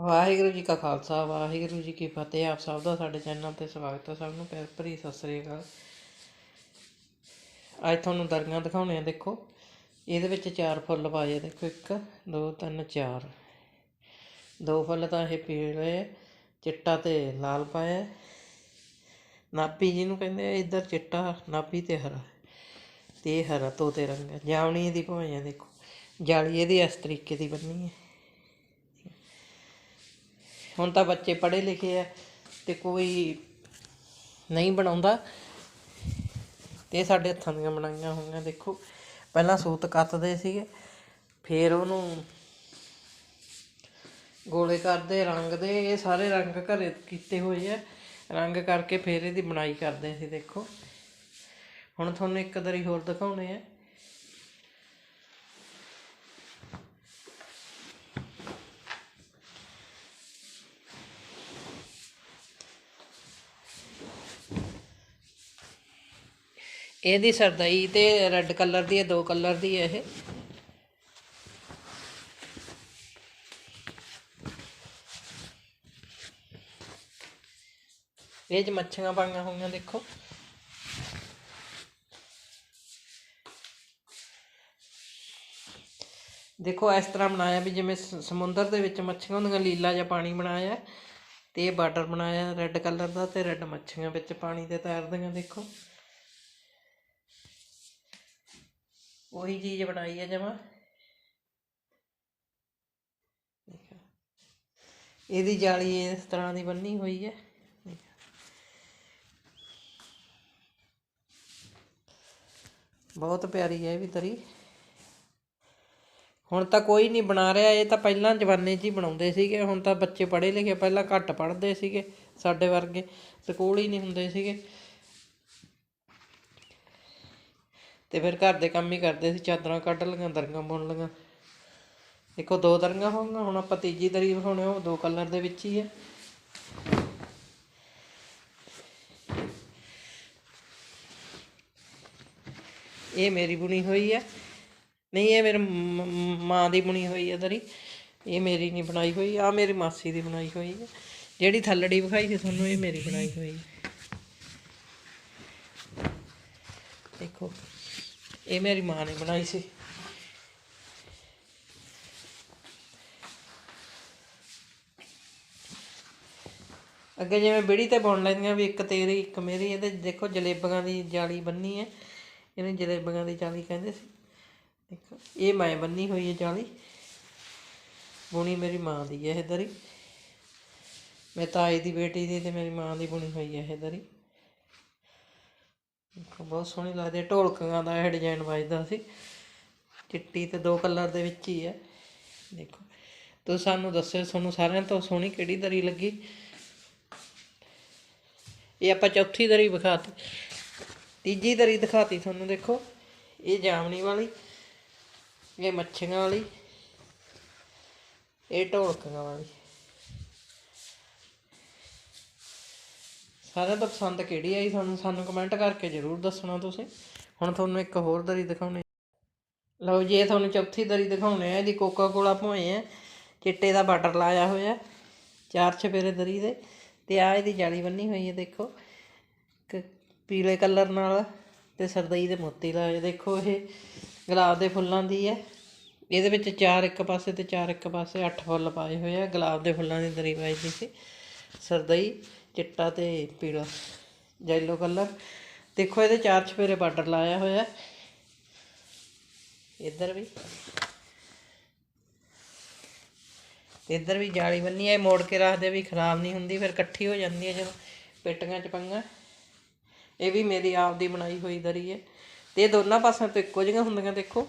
ਵਾਹਿਗੁਰੂ ਜੀ ਕਾ ਖਾਲਸਾ ਵਾਹਿਗੁਰੂ ਜੀ ਕੀ ਫਤਿਹ। ਆਪ ਸਭ ਦਾ ਸਾਡੇ ਚੈਨਲ ਤੇ ਸਵਾਗਤ ਹੈ ਸਭ ਨੂੰ। ਪਿਆਰ ਭਰੀ ਸਤਿ ਸ੍ਰੀ ਅਕਾਲ। ਅੱਜ ਤੁਹਾਨੂੰ ਦਰੀਆਂ ਦਿਖਾਉਣੇ ਆ ਦੇਖੋ। ਇਹਦੇ ਵਿੱਚ ਚਾਰ ਫੁੱਲ ਪਾਏ ਆ ਦੇਖੋ 1 2 3 4 ਦੋ ਫੁੱਲ ਤਾਂ ਇਹ ਪੀਲੇ ਆ, ਚਿੱਟਾ ਤੇ ਲਾਲ ਪਾਇਆ। ਹੈ। ਨਾਭੀ ਜਿਹਨੂੰ ਕਹਿੰਦੇ ਇੱਧਰ ਚਿੱਟਾ ਨਾਭੀ ਤੇ ਹਰਾ। ਤੇ ਇਹ ਹਰਾ ਤੋਤੇ ਰੰਗ ਹੈ ਜਾਵਣੀ ਦੀ ਭਾਵੇਂ ਦੇਖੋ। ਜਾਲੀ ਇਹਦੀ ਇਸ ਤਰੀਕੇ ਦੀ ਬੰਨੀ ਹੈ ਹੁਣ ਤਾਂ ਬੱਚੇ ਪੜ੍ਹੇ ਲਿਖੇ ਆ ਤੇ ਕੋਈ ਨਹੀਂ ਬਣਾਉਂਦਾ। ਤੇ ਸਾਡੇ ਹੱਥਾਂ ਦੀਆਂ ਬਣਾਈਆਂ ਹੋਈਆਂ, ਦੇਖੋ। ਪਹਿਲਾਂ ਸੂਤ ਕੱਤਦੇ ਸੀਗੇ, ਫਿਰ ਉਹਨੂੰ ਗੋਲੇ ਕਰਦੇ, ਰੰਗਦੇ, ਇਹ ਸਾਰੇ ਰੰਗ ਘਰੇ ਕੀਤੇ ਹੋਏ ਆ। ਰੰਗ ਕਰਕੇ ਫਿਰ ਇਹਦੀ ਬਣਾਈ ਕਰਦੇ ਸੀ, ਦੇਖੋ। ਹੁਣ ਤੁਹਾਨੂੰ ਇੱਕ ਦਰੀ ਹੋਰ ਦਿਖਾਉਣੇ ਆ। ਇਹਦੀ ਸਰਦਾਈ ਤੇ ਰੈੱਡ ਕਲਰ ਦੀ ਹੈ, ਦੋ ਕਲਰ ਦੀ ਹੈ ਇਹ। ਇਹ ਚ ਮੱਛੀਆਂ ਪਾਈਆਂ ਹੋਈਆਂ, ਦੇਖੋ। ਦੇਖੋ, ਇਸ ਤਰ੍ਹਾਂ ਬਣਾਇਆ ਵੀ ਜਿਵੇਂ ਸਮੁੰਦਰ ਦੇ ਵਿੱਚ ਮੱਛੀਆਂ ਹੁੰਦੀਆਂ, ਲੀਲਾ ਜਿਹਾ ਪਾਣੀ ਬਣਾਇਆ ਤੇ ਇਹ ਬਾਰਡਰ ਬਣਾਇਆ ਰੈੱਡ ਕਲਰ ਦਾ ਤੇ ਰੈੱਡ ਮੱਛੀਆਂ ਵਿੱਚ ਪਾਣੀ ਦੇ ਤੈਰਦੀਆਂ, ਦੇਖੋ। ਉਹੀ ਚੀਜ਼ ਬਣਾਈ ਹੈ ਜਮਾ। ਇਹਦੀ ਜਾਲੀ ਇਸ ਤਰ੍ਹਾਂ ਦੀ ਬੰਨੀ ਹੋਈ ਹੈ ਬਹੁਤ ਪਿਆਰੀ ਹੈ ਇਹ ਵੀ ਤਰੀ। ਹੁਣ ਤਾਂ ਕੋਈ ਨਹੀਂ ਬਣਾ ਰਿਹਾ, ਇਹ ਤਾਂ ਪਹਿਲਾਂ ਜਵਾਨੇ 'ਚ ਹੀ ਬਣਾਉਂਦੇ ਸੀਗੇ, ਹੁਣ ਤਾਂ ਬੱਚੇ ਪੜ੍ਹੇ ਲਿਖੇ, ਪਹਿਲਾਂ ਘੱਟ ਪੜ੍ਹਦੇ ਸੀਗੇ ਸਾਡੇ ਵਰਗੇ, ਸਕੂਲ ਹੀ ਨਹੀਂ ਹੁੰਦੇ ਸੀਗੇ। ਤੇ ਫਿਰ ਘਰ ਦੇ ਕੰਮ ਹੀ ਕਰਦੇ ਸੀ, ਚਾਦਰਾਂ ਕੱਢ ਲਈਆਂ, ਦਰੀਆਂ ਬੁਣ ਲਈਆਂ। ਦੇਖੋ, ਦੋ ਦਰੀਆਂ ਹੋਣਗੀਆਂ ਹੁਣ ਆਪਾਂ ਤੀਜੀ ਦਰੀ ਵਿਖਾਉਣੇ, ਉਹ ਦੋ ਕਲਰ ਦੇ ਵਿੱਚ ਹੀ ਹੈ ਇਹ ਮੇਰੀ ਬੁਣੀ ਹੋਈ ਹੈ ਨਹੀਂ, ਇਹ ਮੇਰੇ ਮਾਂ ਦੀ ਬੁਣੀ ਹੋਈ ਹੈ ਦਰੀ। ਇਹ ਮੇਰੀ ਨਹੀਂ ਬਣਾਈ ਹੋਈ ਆ ਮੇਰੀ ਮਾਸੀ ਦੀ ਬਣਾਈ ਹੋਈ ਹੈ ਜਿਹੜੀ ਥੱਲੜੀ ਵਿਖਾਈ ਸੀ, ਤੁਹਾਨੂੰ ਇਹ ਮੇਰੀ ਬਣਾਈ ਹੋਈ ਹੈ ਦੇਖੋ। ਇਹ ਮੇਰੀ ਮਾਂ ਨੇ ਬਣਾਈ ਸੀ। ਅੱਗੇ ਜਿਵੇਂ ਬਿੜੀ ਤੇ ਬੁਣ ਲੈਂਦੀਆਂ ਵੀ ਇੱਕ ਤੇਰੀ, ਇੱਕ ਮੇਰੀ ਇਹਦੇ ਦੇਖੋ ਜਲੇਬੀਆਂ ਦੀ ਜਾਲੀ ਬੰਨੀ ਹੈ। ਇਹਨੂੰ ਜਲੇਬੀਆਂ ਦੀ ਜਾਲੀ ਕਹਿੰਦੇ ਸੀ। ਦੇਖੋ, ਇਹ ਮੈਂ ਬੰਨੀ ਹੋਈ ਹੈ ਜਾਲੀ। ਬੁਣੀ ਮੇਰੀ ਮਾਂ ਦੀ ਹੈ ਇਹ ਦਰੀ। ਮੈਂ ਤਾਏ ਦੀ ਬੇਟੀ ਦੀ ਤੇ ਮੇਰੀ ਮਾਂ ਦੀ ਬੁਣੀ ਹੋਈ ਹੈ ਇਹ ਦਰੀ। ਬਹੁਤ ਸੋਹਣੀ ਲੱਗਦੀ ਹੈ ਢੋਲਕਾਂ ਦਾ ਇਹ ਡਿਜ਼ਾਈਨ ਵੱਜਦਾ ਸੀ। ਚਿੱਟੀ ਤੇ ਦੋ ਕਲਰ ਦੇ ਵਿੱਚ ਹੀ ਹੈ। ਦੇਖੋ, ਤੁਸੀਂ ਸਾਨੂੰ ਦੱਸਿਓ, ਤੁਹਾਨੂੰ ਸਾਰਿਆਂ ਤੋਂ ਸੋਹਣੀ ਕਿਹੜੀ ਦਰੀ ਲੱਗੀ? ਇਹ ਆਪਾਂ ਚੌਥੀ ਦਰੀ ਵਿਖਾਤੀ। ਤੀਜੀ ਦਰੀ ਦਿਖਾਤੀ ਤੁਹਾਨੂੰ, ਦੇਖੋ। ਇਹ ਜਾਮਣੀ ਵਾਲੀ, ਇਹ ਮੱਛੀਆਂ ਵਾਲੀ, ਇਹ ਢੋਲਕਾਂ ਵਾਲੀ। ਸਾਰਿਆਂ ਤੋਂ ਪਸੰਦ ਕਿਹੜੀ ਆਈ? ਤੁਹਾਨੂੰ ਸਾਨੂੰ ਕਮੈਂਟ ਕਰਕੇ ਜ਼ਰੂਰ ਦੱਸਣਾ ਤੁਸੀਂ। ਹੁਣ ਤੁਹਾਨੂੰ ਇੱਕ ਹੋਰ ਦਰੀ ਦਿਖਾਉਣੀ। ਲਓ ਜੀ, ਇਹ ਤੁਹਾਨੂੰ ਚੌਥੀ ਦਰੀ ਦਿਖਾਉਣੇ ਆ, ਇਹਦੀ ਕੋਕਾ ਕੋਲਾ ਭੋਏ ਆ। ਚਿੱਟੇ ਦਾ ਬਾਰਡਰ ਲਾਇਆ ਹੋਇਆ, ਚਾਰ ਛਪੇਰੇ ਦਰੀ ਦੇ। ਤੇ ਆ ਇਹਦੀ ਜਾਲੀ ਬੰਨੀ ਹੋਈ ਹੈ ਦੇਖੋ। ਪੀਲੇ ਕਲਰ ਨਾਲ ਤੇ ਸਰਦਈ ਦੇ ਮੋਤੀ ਲਾਏ ਦੇਖੋ ਇਹ। ਗੁਲਾਬ ਦੇ ਫੁੱਲਾਂ ਦੀ ਹੈ ਇਹਦੇ ਵਿੱਚ ਚਾਰ ਇੱਕ ਪਾਸੇ ਤੇ ਚਾਰ ਇੱਕ ਪਾਸੇ ਅੱਠ ਫੁੱਲ ਪਾਏ ਹੋਏ ਆ। ਗੁਲਾਬ ਦੇ ਫੁੱਲਾਂ ਦੀ ਦਰੀ ਪਾਈ ਦੀ ਸੀ। ਸਰਦਈ ਚਿੱਟਾ ਤੇ ਪੀਲਾ ਯੈਲੋ ਕਲਰ ਦੇਖੋ, ਇਹਦੇ ਚਾਰ ਚਫੇਰੇ ਬਾਰਡਰ ਲਾਇਆ ਹੋਇਆ। ਇੱਧਰ ਵੀ। ਇੱਧਰ ਵੀ ਜਾਲੀ ਬੰਨੀ ਹੈ ਮੋੜ ਕੇ ਰੱਖਦੇ ਵੀ ਖਰਾਬ ਨਹੀਂ ਹੁੰਦੀ, ਫਿਰ ਇਕੱਠੀ ਹੋ ਜਾਂਦੀ ਹੈ ਜਦੋਂ ਪੇਟੀਆਂ ਚ ਪੰਗਾ। ਇਹ ਵੀ ਮੇਰੀ ਆਪ ਦੀ ਬਣਾਈ ਹੋਈ ਦਰੀ ਹੈ ਤੇ ਇਹ ਦੋਨਾਂ ਪਾਸਿਆਂ ਤੋਂ ਇੱਕੋ ਜਿਹੀਆਂ ਹੁੰਦੀਆਂ, ਦੇਖੋ।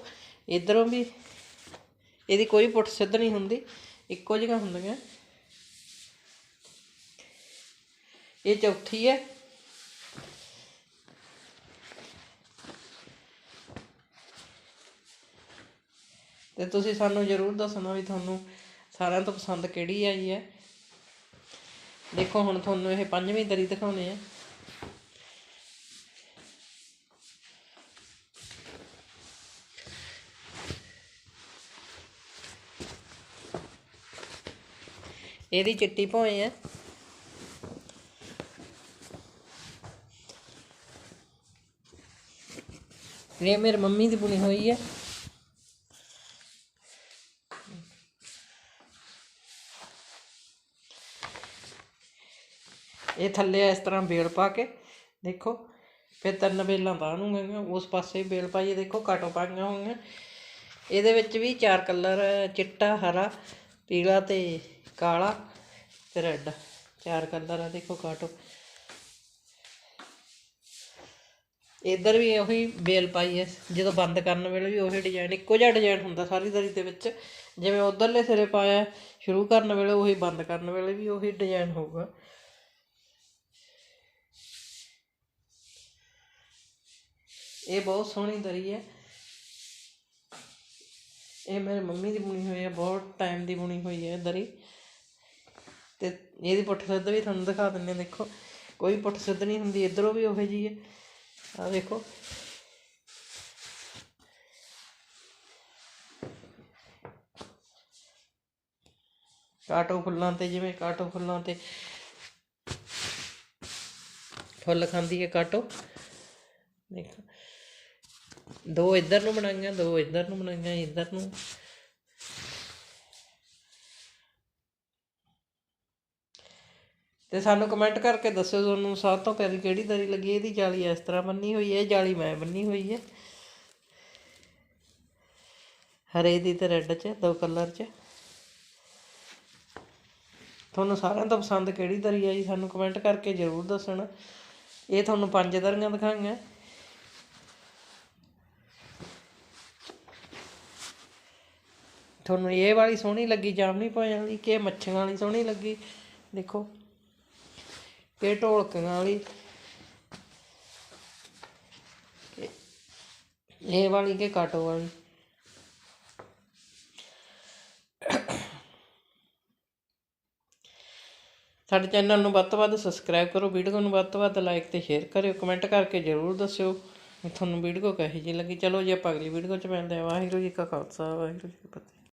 ਇਧਰੋਂ ਵੀ ਇਹਦੀ ਕੋਈ ਪੁੱਠ ਸਿੱਧ ਨਹੀਂ ਹੁੰਦੀ, ਇੱਕੋ ਜਿਹੀਆਂ ਹੁੰਦੀਆਂ। ਇਹ ਚੌਥੀ ਹੈ। ਤੇ ਤੁਸੀਂ ਸਾਨੂੰ ਜ਼ਰੂਰ ਦੱਸਣਾ ਵੀ ਤੁਹਾਨੂੰ ਸਾਰਿਆਂ ਤੋਂ ਪਸੰਦ ਕਿਹੜੀ ਆਈ ਹੈ। ਦੇਖੋ, ਹੁਣ ਤੁਹਾਨੂੰ ਇਹ ਪੰਜਵੀਂ ਦਰੀ ਦਿਖਾਉਣੇ ਆ ਇਹਦੀ ਚਿੱਟੀ ਭੋਏ ਆ ਇਹ ਮੇਰੀ ਮੰਮੀ ਦੀ ਬੁਣੀ ਹੋਈ ਹੈ। ਇਹ ਥੱਲੇ ਇਸ ਤਰ੍ਹਾਂ ਬੇਲ ਪਾ ਕੇ, ਦੇਖੋ। ਫਿਰ ਤਿੰਨ ਬੇਲਾਂ ਬਾਣੂਗੀਆਂ ਉਸ ਪਾਸੇ ਬੇਲ ਪਾਈਏ, ਦੇਖੋ ਕਾਟੋ ਪਾਈਆਂ ਹੋਈਆਂ। ਇਹਦੇ ਵਿੱਚ ਵੀ ਚਾਰ ਕਲਰ, ਚਿੱਟਾ, ਹਰਾ, ਪੀਲਾ ਤੇ ਕਾਲਾ ਤੇ ਰੈੱਡ। ਚਾਰ ਕਲਰ ਆ, ਦੇਖੋ ਕਾਟੋ ਇੱਧਰ ਵੀ ਉਹੀ ਬੇਲ ਪਾਈ ਹੈ ਜਦੋਂ ਬੰਦ ਕਰਨ ਵੇਲੇ ਵੀ ਉਹੀ ਡਿਜ਼ਾਈਨ ਇੱਕੋ ਜਿਹਾ ਡਿਜ਼ਾਈਨ ਹੁੰਦਾ ਸਾਰੀ ਦਰੀ ਦੇ ਵਿੱਚ। ਜਿਵੇਂ ਉਧਰਲੇ ਸਿਰੇ ਪਾਇਆ, ਸ਼ੁਰੂ ਕਰਨ ਵੇਲੇ ਉਹੀ, ਬੰਦ ਕਰਨ ਵੇਲੇ ਵੀ ਉਹੀ ਡਿਜ਼ਾਈਨ ਹੋਊਗਾ। ਇਹ ਬਹੁਤ ਸੋਹਣੀ ਦਰੀ ਹੈ ਇਹ ਮੇਰੇ ਮੰਮੀ ਦੀ ਬੁਣੀ ਹੋਈ ਹੈ ਬਹੁਤ ਟਾਈਮ ਦੀ ਬੁਣੀ ਹੋਈ ਹੈ ਇਹ ਦਰੀ। ਤੇ ਇਹਦੀ ਪੁੱਠ ਸਿੱਧ ਵੀ ਤੁਹਾਨੂੰ ਦਿਖਾ ਦਿੰਨੇ ਦੇਖੋ। ਕੋਈ ਪੁੱਠ ਸਿੱਧ ਨਹੀਂ ਹੁੰਦੀ, ਇਧਰੋਂ ਵੀ ਉਹੋ ਜੀ ਹੈ Ah, ਆ ਦੇਖੋ ਕਾਟੋ ਫੁੱਲਾਂ ਤੇ, ਜਿਵੇਂ ਕਾਟੋ ਫੁੱਲਾਂ ਤੇ ਫੁੱਲ ਖਾਂਦੀ ਹੈ ਕਾਟੋ। ਦੇਖੋ। ਦੋ ਇੱਧਰ ਨੂੰ ਬਣਾਈਆਂ, ਦੋ ਇੱਧਰ ਨੂੰ ਬਣਾਈਆਂ, ਇੱਧਰ ਨੂੰ। ਤੇ ਸਾਨੂੰ ਕਮੈਂਟ ਕਰਕੇ ਦੱਸਿਓ ਤੁਹਾਨੂੰ ਸਭ ਤੋਂ ਪਹਿਲੀ ਕਿਹੜੀ ਦਰੀ ਲੱਗੀ ਇਹਦੀ ਜਾਲੀ ਇਸ ਤਰ੍ਹਾਂ ਬੰਨੀ ਹੋਈ ਹੈ ਇਹ ਜਾਲੀ ਮੈਂ ਬੰਨੀ ਹੋਈ ਹੈ। ਹਰੇ ਦੀ ਤੇ ਰੈੱਡ 'ਚ, ਦੋ ਕਲਰ 'ਚ। ਤੁਹਾਨੂੰ ਸਾਰਿਆਂ ਤੋਂ ਪਸੰਦ ਕਿਹੜੀ ਦਰੀ ਆ ਜੀ ਸਾਨੂੰ ਕਮੈਂਟ ਕਰਕੇ ਜ਼ਰੂਰ ਦੱਸਣਾ। ਇਹ ਤੁਹਾਨੂੰ ਪੰਜ ਦਰੀਆਂ ਦਿਖਾਈਆਂ। ਤੁਹਾਨੂੰ ਇਹ ਵਾਲੀ ਸੋਹਣੀ ਲੱਗੀ, ਜਾਮਨੀ ਪਾਉਣ ਵਾਲੀ ਕਿ ਮੱਛੀਆਂ ਵਾਲੀ ਸੋਹਣੀ ਲੱਗੀ, ਦੇਖੋ। ਕਿ ਢੋਲਕਾਂ ਵਾਲੀ। ਇਹ ਵਾਲੀ ਕਿ ਕਾਟੋ ਵਾਲੀ। ਸਾਡੇ ਚੈਨਲ ਨੂੰ ਵੱਧ ਤੋਂ ਵੱਧ ਸਬਸਕ੍ਰਾਈਬ ਕਰੋ, ਵੀਡੀਓ ਨੂੰ ਵੱਧ ਤੋਂ ਵੱਧ ਲਾਈਕ ਤੇ ਸ਼ੇਅਰ ਕਰਿਓ, ਕਮੈਂਟ ਕਰਕੇ ਜ਼ਰੂਰ ਦੱਸਿਓ ਵੀ ਤੁਹਾਨੂੰ ਵੀਡੀਓ ਕਹੀ ਜੀ ਲੱਗੀ। ਚਲੋ ਜੀ, ਆਪਾਂ ਅਗਲੀ ਵੀਡੀਓ ਚ ਮਿਲਦੇ ਹਾਂ। ਵਾਹਿਗੁਰੂ ਜੀ ਕਾ ਖਾਲਸਾ, ਵਾਹਿਗੁਰੂ ਜੀ ਕੀ ਫਤਿਹ।